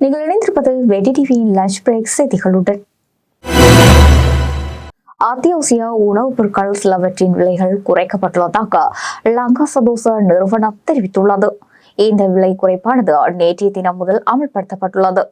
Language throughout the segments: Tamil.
வெடி டிவியின் லஞ்ச் பிரேக் செய்திகளுடன். அத்தியாவசிய உணவுப் பொருட்கள் சிலவற்றின் விலைகள் குறைக்கப்பட்டுள்ளதாக லங்கா சதோச நிறுவனம் தெரிவித்துள்ளது. இந்த விலை குறைப்பானது நேற்றைய தினம் முதல் அமல்படுத்தப்பட்டுள்ளது.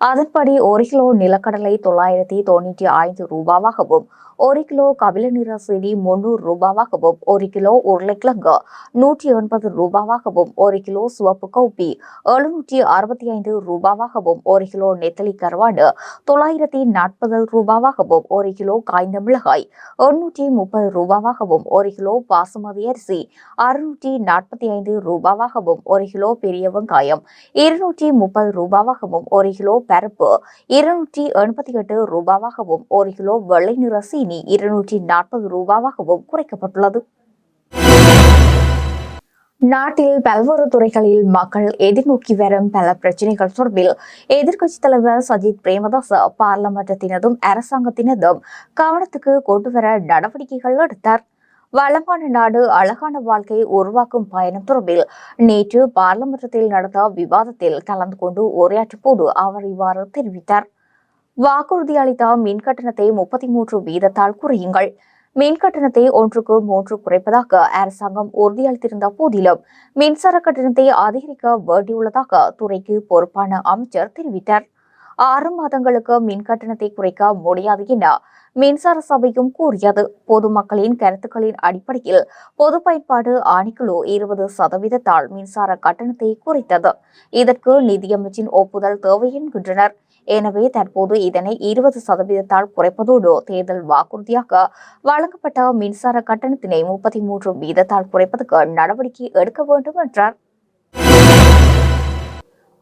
அதன்படி ஒரு கிலோ நிலக்கடலை தொள்ளாயிரத்தி தொண்ணூற்றி ஐந்து ரூபாவாகவும் ஒரு கிலோ கபில நிற செடி முன்னூறு ரூபாவாகவும் ஒரு கிலோ உருளைக்கிழங்கு நூற்றி எண்பது ரூபாவாகவும் ஒரு கிலோ சிவப்பு கௌப்பி எழுநூற்றி அறுபத்தி ஐந்து ரூபாவாகவும் ஒரு கிலோ நெத்தலி கருவாடு தொள்ளாயிரத்தி நாற்பது ரூபாவாகவும் ஒரு கிலோ காய்ந்த மிளகாய் எண்ணூற்றி முப்பது ரூபாவாகவும் ஒரு கிலோ பாசுமதி அரிசி அறுநூற்றி நாற்பத்தி ஐந்து ரூபாவாகவும் ஒரு கிலோ பெரிய வெங்காயம் இருநூற்றி முப்பது ரூபாவாகவும் ஒரு கிலோ பருப்பு இருநூற்றி எண்பத்தி எட்டு ரூபாவாகவும் ஒரு கிலோ வெள்ளை நிற சீனி இனி இருநூற்றி நாற்பது ரூபாவாகவும் குறைக்கப்பட்டுள்ளது. நாட்டில் பல்வேறு துறைகளில் மக்கள் எதிர்நோக்கி வரும் பல பிரச்சனைகள் தொடர்பில் எதிர்க்கட்சித் தலைவர் சஜித் பிரேமதாஸ் பார்லமெண்டத்தினதும் அரசாங்கத்தினதும் கவனத்துக்கு கொண்டுவர நடவடிக்கைகள் எடுத்தார். வளமான நாடு அழகான வாழ்க்கை உருவாக்கும் பயணம் தொடர்பில் நேற்று பார்லமெண்டத்தில் நடந்த விவாதத்தில் கலந்து கொண்டு உரையாற்றும் போது அவர் இவ்வாறு தெரிவித்தார். வாக்குறுதி அளித்த மின் கட்டணத்தை முப்பத்தி மூன்று வீதத்தால் குறையுங்கள். மின் கட்டணத்தை ஒன்றுக்கு மூன்று குறைப்பதாக அரசாங்கம் உறுதியளித்திருந்த போதிலும் மின்சார கட்டணத்தை அதிகரிக்க வேண்டியுள்ளதாக துறைக்கு பொறுப்பான அமைச்சர் தெரிவித்தார். ஆறு மாதங்களுக்கு மின் கட்டணத்தை குறைக்க முடியாது என மின்சார சபையும் கூறியது. பொதுமக்களின் கருத்துக்களின் அடிப்படையில் பொது பயன்பாடு ஆணைக்குழு இருபது சதவீதத்தால் மின்சார கட்டணத்தை குறைத்தது. இதற்கு நிதியமைச்சின் ஒப்புதல் தேவை என்கின்றனர். எனவே தற்போது இதனை இருபது சதவீதத்தால் குறைப்பதோடு தேர்தல் வாக்குறுதியாக வழங்கப்பட்ட மின்சார கட்டணத்தினை முப்பத்தி மூன்று வீதத்தால் குறைப்பதற்கு நடவடிக்கை எடுக்க வேண்டும் என்றார்.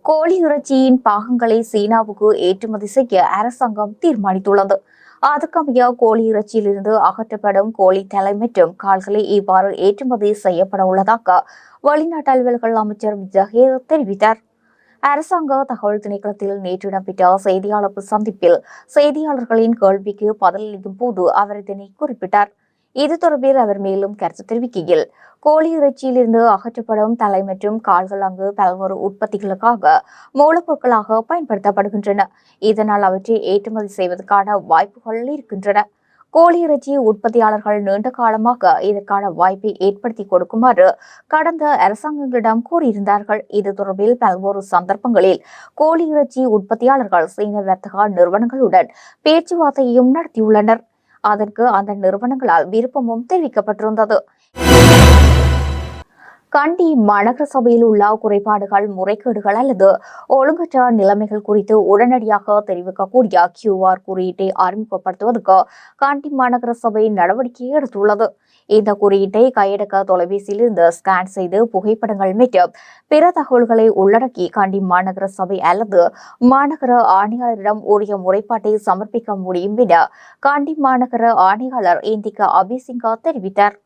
கோழி இறைச்சியின் பாகங்களை சீனாவுக்கு ஏற்றுமதி செய்ய அரசாங்கம் தீர்மானித்துள்ளது. அதற்கமைய கோழி இறைச்சியிலிருந்து அகற்றப்படும் கோழி தலை மற்றும் கால்களை இவ்வாறு ஏற்றுமதி செய்யப்பட உள்ளதாக வெளிநாட்டு அலுவல்கள் அமைச்சர் ஜஹீர் தெரிவித்தார். அரசாங்க தகவல் திணைக்களத்தில் நேற்று இடம்பெற்ற செய்தியாளர் சந்திப்பில் செய்தியாளர்களின் கேள்விக்கு பதிலளிக்கும் போது அவர் இதனை குறிப்பிட்டார். இது தொடர்பில் அவர் மேலும் கருத்து தெரிவிக்கையில் கோழி இறைச்சியிலிருந்து அகற்றப்படும் தலை மற்றும் கால்கள் அங்கு பல்வேறு உற்பத்திகளுக்காக மூலப்பொருட்களாக பயன்படுத்தப்படுகின்றன. இதனால் அவற்றை ஏற்றுமதி செய்வதற்கான வாய்ப்புகள் இருக்கின்றன. கோழி இறைச்சி உற்பத்தியாளர்கள் நீண்ட காலமாக இதற்கான வாய்ப்பை ஏற்படுத்தி கொடுக்குமாறு கடந்த அரசாங்கங்களிடம் கூறியிருந்தார்கள். இது தொடர்பில் பல்வேறு சந்தர்ப்பங்களில் கோழி இறைச்சி உற்பத்தியாளர்கள் சீன வர்த்தக நிறுவனங்களுடன் பேச்சுவார்த்தையும் நடத்தியுள்ளனர். அதற்கு அந்த நிறுவனங்களால் விருப்பமும் தெரிவிக்கப்பட்டிருந்தது. கண்டி மாநகர சபையில் உள்ள குறைபாடுகள் முறைகேடுகள் அல்லது ஒழுங்கற்ற நிலைமைகள் குறித்து உடனடியாக தெரிவிக்கக்கூடிய கியூஆர் குறியீட்டை அறிமுகப்படுத்துவதற்கு கண்டி மாநகர சபை நடவடிக்கை எடுத்துள்ளது. இந்த குறியீட்டை கையடக்க தொலைபேசியில் இருந்து ஸ்கேன் செய்து புகைப்படங்கள் மற்றும் பிற தகவல்களை உள்ளடக்கி கண்டி மாநகர சபை அல்லது மாநகர ஆணையாளரிடம் உரிய முறைப்பாட்டை சமர்ப்பிக்க முடியும் என கண்டி மாநகர ஆணையாளர் இந்திகா அபிசிங்கா தெரிவித்தார்.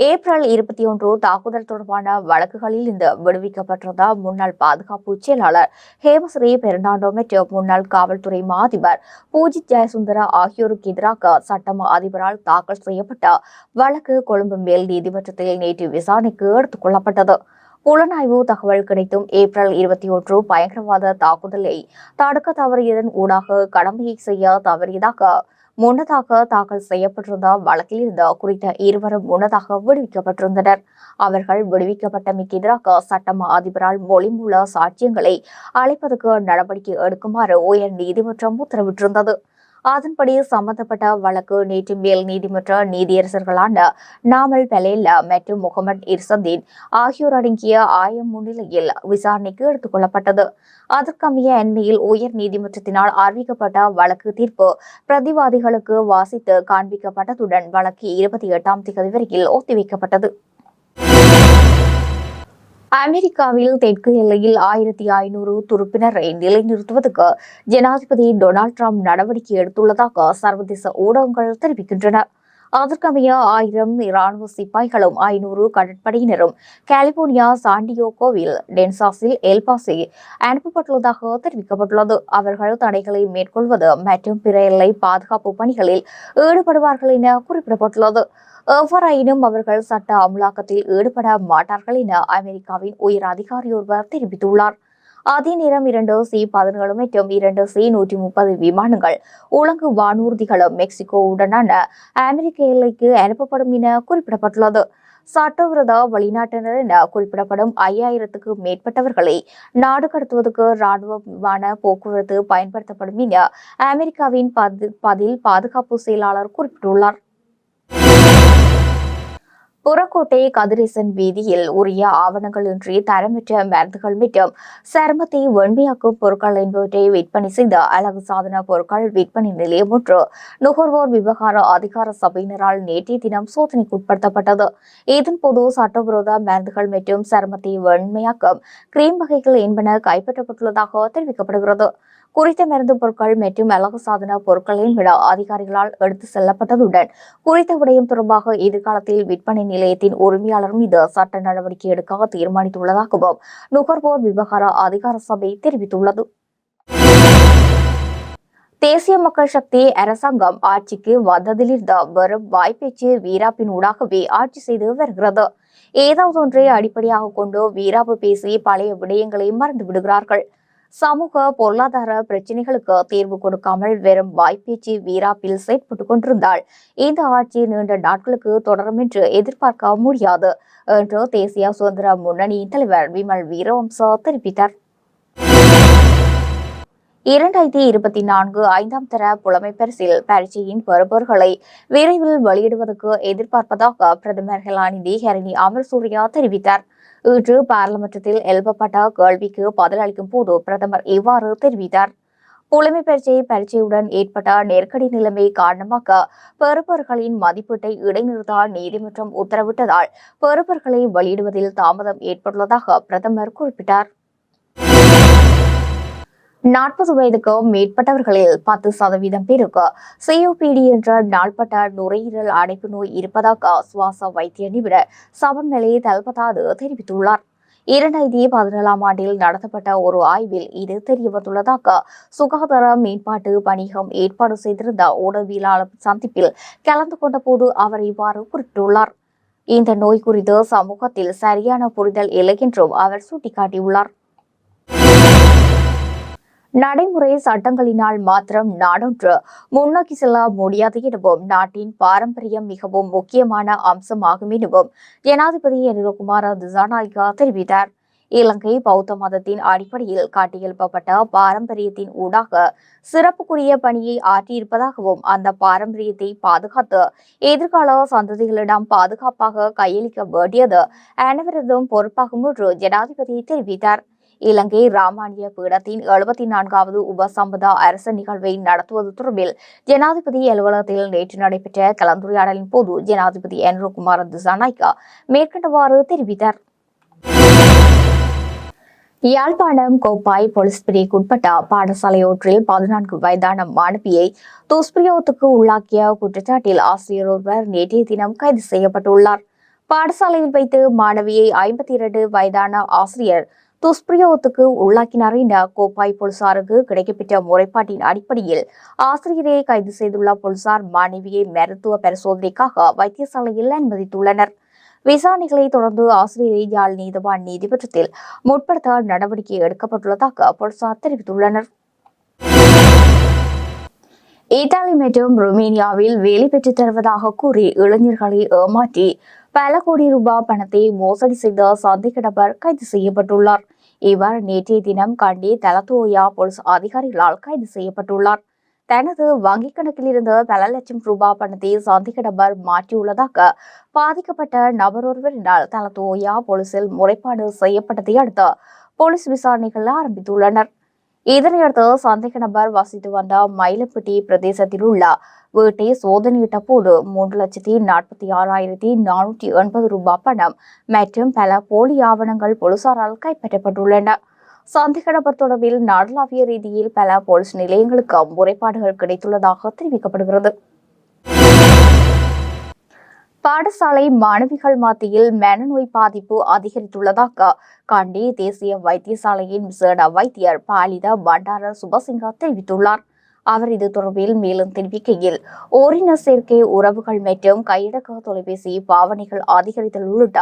ஏப்ரல் இருபத்தி ஒன்று தாக்குதல் தொடர்பான வழக்குகளில் இருந்து விடுவிக்கப்பட்டிருந்த முன்னாள் பாதுகாப்பு செயலாளர் ஹேமஸ்ரீ பெர்னாண்டோ மற்றும் முன்னாள் காவல்துறை மாதிபர் பூஜித் ஜெயசுந்தரா ஆகியோருக்கு எதிராக சட்டமா அதிபரால் தாக்கல் செய்யப்பட்ட வழக்கு கொழும்பு மேல் நீதிமன்றத்தில் நேற்று விசாரணைக்கு எடுத்துக் கொள்ளப்பட்டது. புலனாய்வு தகவல் கிடைத்தும் ஏப்ரல் இருபத்தி ஒன்று பயங்கரவாத தாக்குதலை தடுக்க தவறியதன் ஊடாக கடமையை செய்ய தவறியதாக முன்னதாக தாக்கல் செய்யப்பட்டிருந்த வழக்கில் இருந்த குறித்த இருவரும் முன்னதாக விடுவிக்கப்பட்டிருந்தனர். அவர்கள் விடுவிக்கப்பட்டமைக்கு எதிராக சட்டம் அதிபரால் மொழிமூல சாட்சியங்களை அழைப்பதற்கு நடவடிக்கை எடுக்குமாறு உயர் நீதிமன்றம் உத்தரவிட்டிருந்தது. அதன்படி சம்பந்தப்பட்ட வழக்கு நேற்று மேல் நீதிமன்ற நீதியரசர்களான நாமல் பெலேல்லா மற்றும் முகமது இர்சந்தீன் ஆகியோர் அடங்கிய ஆயம் முன்னிலையில் விசாரணைக்கு எடுத்துக் கொள்ளப்பட்டது. அதற்கமைய அண்மையில் உயர் நீதிமன்றத்தினால் அறிவிக்கப்பட்ட வழக்கு தீர்ப்பு பிரதிவாதிகளுக்கு வாசித்து காண்பிக்கப்பட்டதுடன் வழக்கு இருபத்தி எட்டாம் தேதி வரையில் ஒத்திவைக்கப்பட்டது. அமெரிக்காவில் தெற்கு எல்லையில் ஆயிரத்தி ஐநூறு துருப்பினரை நிலைநிறுத்துவதற்கு ஜனாதிபதி டொனால்ட் ட்ரம்ப் நடவடிக்கை எடுத்துள்ளதாக சர்வதேச ஊடகங்கள் தெரிவிக்கின்றன. அதற்கமைய ஆயிரம் இராணுவ சிப்பாய்களும் ஐநூறு கடற்படையினரும் கலிபோர்னியா சாண்டியோகோவில் டென்சாஸில் எல்பாசி அனுப்பப்பட்டுள்ளதாக தெரிவிக்கப்பட்டுள்ளது. அவர்கள் தடைகளை மேற்கொள்வது மற்றும் பிற எல்லை பாதுகாப்பு பணிகளில் ஈடுபடுவார்கள் என குறிப்பிடப்பட்டுள்ளது. எவ்வாறாயினும் அவர்கள் சட்ட அமலாக்கத்தில் ஈடுபட மாட்டார்கள் என அமெரிக்காவின் உயர் அதிகாரி ஒருவர் தெரிவித்துள்ளார். அதே நேரம் இரண்டு சி பதினேழு மற்றும் இரண்டு சி நூற்றி முப்பது விமானங்கள் உலங்கு வானூர்திகளும் மெக்சிகோவுடனான அமெரிக்க எல்லைக்கு அனுப்பப்படும் என குறிப்பிடப்பட்டுள்ளது. சட்டவிரோத வெளிநாட்டினர் என குறிப்பிடப்படும் ஐயாயிரத்துக்கு மேற்பட்டவர்களை நாடு கடத்துவதற்கு ராணுவ விமான போக்குவரத்து பயன்படுத்தப்படும் என அமெரிக்காவின் பதில் பாதுகாப்பு செயலாளர் குறிப்பிட்டுள்ளார். புறக்கோட்டை கதிரேசன் வீதியில் உரிய ஆவணங்களின்றி தரமற்ற மருந்துகள் மற்றும் சருமத்தை வெண்மையாக்கும் பொருட்கள் என்பவற்றை விற்பனை செய்த அழகு சாதன பொருட்கள் விற்பனை நிலையம் ஒன்று. நுகர்வோர் விவகார அதிகார சபையினரால் நேற்றைய தினம் சோதனைக்குட்படுத்தப்பட்டது இதன்போது சட்டவிரோத மருந்துகள் மற்றும் சருமத்தை வெண்மையாக்கும் கிரீம் வகைகள் என்பன கைப்பற்றப்பட்டுள்ளதாக தெரிவிக்கப்படுகிறது. குறித்த மருந்து பொருட்கள் மற்றும் அழகு சாதன பொருட்களின் விட அதிகாரிகளால் எடுத்து செல்லப்பட்டதுடன் குறித்த விடயம் தொடர்பாக எதிர்காலத்தில் விற்பனை நிலையத்தின் உரிமையாளர் மீது சட்ட நடவடிக்கை எடுக்க தீர்மானித்துள்ளதாகவும் நுகர்வோர் விவகார அதிகார சபை தெரிவித்துள்ளது. தேசிய மக்கள் சக்தி அரசாங்கம் ஆட்சிக்கு வந்ததிலிருந்து வரும் வாய்ப்பேச்சு வீராப்பின் ஊடாகவே ஆட்சி செய்து வருகிறது. ஏதாவது ஒன்றை அடிப்படையாக கொண்டு வீராப்பு பேசி பழைய விடயங்களை மறந்து விடுகிறார்கள். சமூக பொருளாதார பிரச்சினைகளுக்கு தீர்வு கொடுக்காமல் வெறும் வாய்ப்பேச்சு வீராப்பில் செயற்பட்டுக் கொண்டிருந்தால் இந்த ஆட்சி நீண்ட நாட்களுக்கு தொடரும் என்று எதிர்பார்க்க முடியாது என்று தேசிய சுதந்திர முன்னணியின் தலைவர் விமல் வீரவம்சா தெரிவித்தார். இரண்டாயிரத்தி இருபத்தி நான்கு ஐந்தாம் தர புலமை பரிசில் பரீட்சையின் பெறுபவர்களை விரைவில் வெளியிடுவதற்கு எதிர்பார்ப்பதாக பிரதமர் ஹெலானிதி ஹரணி அமர்சூரியா தெரிவித்தார். இன்று பாராளுமன்றத்தில் எழுப்பப்பட்ட கேள்விக்கு பதிலளிக்கும் போது பிரதமர் இவ்வாறு தெரிவித்தார். புலமை பரீட்சை பரீட்சையுடன் ஏற்பட்ட நெருக்கடி நிலைமை காரணமாக பெறுபவர்களின் மதிப்பீட்டை இடைநிறுத்த நீதிமன்றம் உத்தரவிட்டதால் பெறுபவர்களை வெளியிடுவதில் தாமதம் ஏற்பட்டுள்ளதாக பிரதமர் குறிப்பிட்டார். நாற்பது வயதுக்கு மேற்பட்டவர்களில் பத்து சதவீதம் பேருக்கு சிஓபிடி என்ற நாள்பட்ட நுரையீரல் அடைப்பு நோய் இருப்பதாக சுவாச வைத்திய நிபுணர் சவன்மலை தல்பதாது தெரிவித்துள்ளார். இரண்டாயிரத்தி பதினேழாம் ஆண்டில் நடத்தப்பட்ட ஒரு ஆய்வில் இது தெரியவந்துள்ளதாக சுகாதார மேம்பாட்டு பணிகம் ஏற்பாடு செய்திருந்த ஊடகவியலாளர் சந்திப்பில் கலந்து கொண்ட போது அவர் இவ்வாறு குறிப்பிட்டுள்ளார். இந்த நோய் குறித்து சமூகத்தில் சரியான புரிதல் இல்லை என்றும் அவர் சுட்டிக்காட்டியுள்ளார். நடைமுறை சட்டங்களினால் மாத்திரம் நாடொன்று முன்னோக்கி செல்ல முடியாது எனவும் நாட்டின் பாரம்பரியம் மிகவும் முக்கியமான அம்சமாகும் எனவும் ஜனாதிபதி என்குமார திசாநாயகா தெரிவித்தார். இலங்கை பௌத்த மதத்தின் அடிப்படையில் காட்டியெழுப்பப்பட்ட பாரம்பரியத்தின் ஊடாக சிறப்புக்குரிய பணியை ஆற்றியிருப்பதாகவும் அந்த பாரம்பரியத்தை பாதுகாத்து எதிர்கால சந்ததிகளிடம் பாதுகாப்பாக கையளிக்க வேண்டியது அனைவரதும் பொறுப்பாகும் என்று ஜனாதிபதி தெரிவித்தார். இலங்கை ராமானிய பீடத்தின் எழுபத்தி நான்காவது உபசம்பதா அரச நிகழ்வை நடத்துவது தொடர்பில் ஜனாதிபதி அலுவலகத்தில் நேற்று நடைபெற்ற கலந்துரையாடலின் போது ஜனாதிபதி என்ரோ திசாநாய்க்கா மேற்கண்டவாறு தெரிவித்தார். யாழ்ப்பாணம் கோப்பாய் போலீஸ் பிரிவுக்குட்பட்ட பாடசாலையொன்றில் பதினான்கு வயதான மாணவியை துஷ்பிரயோகத்துக்கு உள்ளாக்கிய குற்றச்சாட்டில் ஆசிரியர் ஒருவர் நேற்றைய தினம் கைது செய்யப்பட்டுள்ளார். பாடசாலையில் வைத்து மாணவியை ஐம்பத்தி இரண்டு வயதான ஆசிரியர் துஷ்பிரயோகத்துக்கு உள்ளாக்கினார் என கோப்பாய் போலீசாருக்கு கிடைக்கப்பெற்ற முறைப்பாட்டின் அடிப்படையில் ஆசிரியரை கைது செய்துள்ள போலீசார் மாணவியை மருத்துவ பரிசோதனைக்காக வைத்தியசாலையில் அனுமதித்துள்ளனர். விசாரணைகளை தொடர்ந்து ஆசிரியரை யாழ் நீதவான் நீதிமன்றத்தில் முற்படுத்த நடவடிக்கை எடுக்கப்பட்டுள்ளதாக போலீசார் தெரிவித்துள்ளனர். இத்தாலி மற்றும் ருமேனியாவில் வேலை பெற்றுத் தருவதாக கூறி இளைஞர்களை ஏமாற்றி பல கோடி ரூபாய் பணத்தை மோசடி செய்த சந்தேக நபர் கைது செய்யப்பட்டுள்ளார். இவர் நேற்றைய தினம் கண்டி தலத்தோயா போலீஸ் அதிகாரிகளால் கைது செய்யப்பட்டுள்ளார். தனது வங்கிக் கணக்கில் பல லட்சம் ரூபாய் பணத்தை சந்தேக நபர் மாற்றியுள்ளதாக பாதிக்கப்பட்ட நபர் ஒருவரினால் தலத்தோயா போலீசில் முறைப்பாடு செய்யப்பட்டதை அடுத்து போலீஸ் விசாரணைகள் ஆரம்பித்துள்ளனர். இதனையடுத்து சந்தேக நபர் வசித்து வந்த மயிலப்பட்டி பிரதேசத்தில் உள்ள வீட்டை சோதனையிட்ட போது மூன்று லட்சத்தி நாற்பத்தி ஆறாயிரத்தி நானூற்றி எண்பது ரூபாய் பணம் மற்றும் பல போலி ஆவணங்கள் போலீசாரால் கைப்பற்றப்பட்டுள்ளன. சந்தேக நபர் தொடர்பில் நாடளாவிய ரீதியில் பல போலீஸ் நிலையங்களுக்கு முறைப்பாடுகள் கிடைத்துள்ளதாக தெரிவிக்கப்படுகிறது. பாடசாலை மாணவிகள் மத்தியில் மனநோய் பாதிப்பு அதிகரித்துள்ளதாக கண்டி தேசிய வைத்தியசாலையின் விசேட வைத்தியர் பாலித பண்டார சுபசிங்கா தெரிவித்துள்ளார். அவர் இது தொடர்பில் மேலும் தெரிவிக்கையில் ஓரின சேர்க்கை உறவுகள் மற்றும் கையடக்க தொலைபேசி பாவனைகள் அதிகரித்தல் உள்ளிட்ட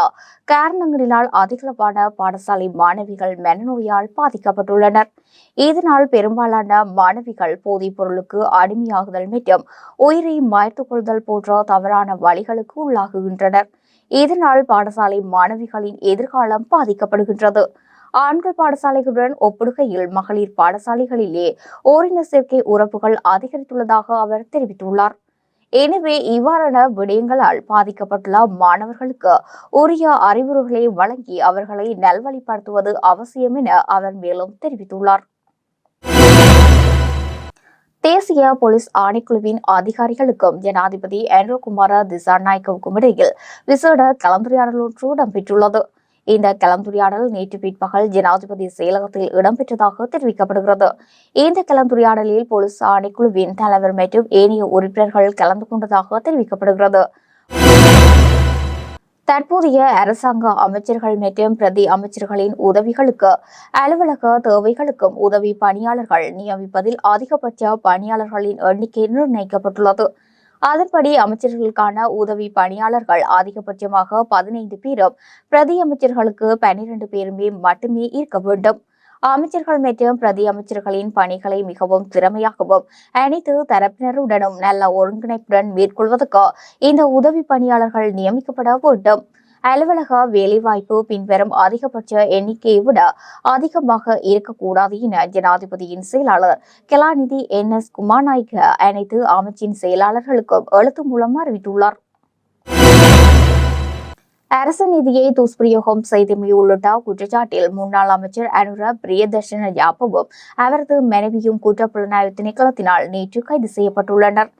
காரணங்களினால் அதிகளவான பாடசாலை மாணவிகள் மனநோயால் பாதிக்கப்பட்டுள்ளனர். இதனால் பெரும்பாலான மாணவிகள் போதைப் பொருளுக்கு அடிமையாகுதல் மற்றும் உயிரை மாய்த்து கொள்தல் போன்ற தவறான வழிகளுக்கு உள்ளாகுகின்றனர். இதனால் பாடசாலை மாணவிகளின் எதிர்காலம் பாதிக்கப்படுகின்றது. ஆண்கள் பாடசாலைகளுடன் ஒப்பிடுகையில் மகளிர் பாடசாலைகளிலே ஓரின சேர்க்கை உறவுகள் அதிகரித்துள்ளதாக அவர் தெரிவித்துள்ளார். எனவே இவ்வாறான விடயங்களால் பாதிக்கப்பட்டுள்ள மாணவர்களுக்கு உரிய அறிவுரைகளை வழங்கி அவர்களை நல்வழிப்படுத்துவது அவசியம் என அவர் மேலும் தெரிவித்துள்ளார். தேசிய போலீஸ் ஆணைக்குழுவின் அதிகாரிகளுக்கும் ஜனாதிபதி ஆண்ட்ரோ குமார திசாநாயக்கவுக்கும் இடையில் விசேட கலந்துரையாடல் ஒன்று இடம்பெற்றுள்ளது இந்த கலந்துரையாடல் நேற்று பிற்பகல் ஜனாதிபதி செயலகத்தில் இடம்பெற்றதாக தெரிவிக்கப்படுகிறது. இந்த கலந்துரையாடலில் போலீஸ் ஆணைக்குழுவின் தலைவர் மற்றும் ஏனைய உறுப்பினர்கள் கலந்து கொண்டதாக தெரிவிக்கப்படுகிறது. தற்போதைய அரசாங்க அமைச்சர்கள் மற்றும் பிரதி அமைச்சர்களின் உதவிகளுக்கு அலுவலக தேவைகளுக்கும் உதவி பணியாளர்கள் நியமிப்பதில் அதிகபட்ச பணியாளர்களின் எண்ணிக்கை நிர்ணயிக்கப்பட்டுள்ளது. அதன்படி அமைச்சர்களுக்கான உதவி பணியாளர்கள் அதிகபட்சமாக பதினைந்து பேரும் பிரதி அமைச்சர்களுக்கு பனிரெண்டு பேருமே மட்டுமே இருக்க வேண்டும். அமைச்சர்கள் மற்றும் பிரதி அமைச்சர்களின் பணிகளை மிகவும் திறமையாகவும் அனைத்து தரப்பினருடனும் நல்ல ஒருங்கிணைப்புடன் மேற்கொள்வதற்கு இந்த உதவி பணியாளர்கள் நியமிக்கப்பட வேண்டும். அலுவலக வேலைவாய்ப்பு பின்வரும் அதிகபட்ச எண்ணிக்கையை விட அதிகமாக இருக்கக்கூடாது என ஜனாதிபதியின் செயலாளர் கலாநிதி என் எஸ் குமாநாயக்க அனைத்து அமைச்சின் செயலாளர்களுக்கும் எழுத்து மூலம் அறிவித்துள்ளார். அரசு நிதியை துஷ்பிரயோகம் செய்தமை உள்ளிட்ட குற்றச்சாட்டில் முன்னாள் அமைச்சர் அனுர பிரியதர்ஷன யாப்பவும் அவரது மனைவியும் குற்றப்புலனாய்வு திணைக்களத்தினால் நேற்று கைது செய்யப்பட்டுள்ளனர்.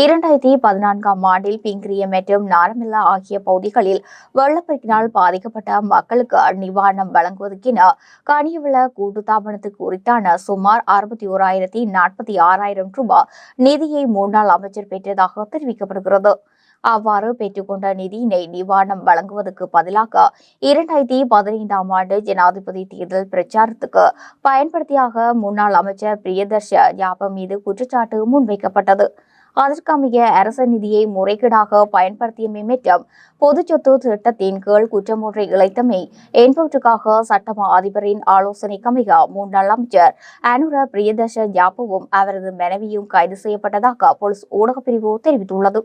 இரண்டாயிரத்தி பதினான்காம் ஆண்டில் பிங்கிரிய மற்றும் நாரமில்லா ஆகிய பகுதிகளில் வெள்ளப்பெருக்கினால் பாதிக்கப்பட்ட மக்களுக்கு நிவாரணம் வழங்குவதற்கென கனியவள கூட்டுத்தாபனத்துக்கு உரித்தான சுமார் அறுபத்தி ஓராயிரத்தி நாற்பத்தி ஆறாயிரம் ரூபாய் நிதியை முன்னாள் அமைச்சர் பெற்றதாக தெரிவிக்கப்படுகிறது. அவ்வாறு பெற்றுக்கொண்ட நிதியினை நிவாரணம் வழங்குவதற்கு பதிலாக இரண்டாயிரத்தி பதினைந்தாம் ஆண்டு ஜனாதிபதி தேர்தல் பிரச்சாரத்துக்கு பயன்படுத்தியாக முன்னாள் அமைச்சர் பிரியதர்ஷ யாபம் மீது குற்றச்சாட்டு முன்வைக்கப்பட்டது. அதற்கமைய அரச நிதியை முறைகேடாக பயன்படுத்தியமை மற்றும் பொது சொத்து திட்டத்தின் கீழ் குற்றமொன்றை இழைத்தமை என்பவற்றுக்காக சட்டமா அதிபரின் ஆலோசனைக்கமைய முன்னாள் அமைச்சர் அனுர பிரியதர்ஷ யாப்புவும் அவரது மனைவியும் கைது செய்யப்பட்டதாக போலீஸ் ஊடகப்பிரிவு தெரிவித்துள்ளது.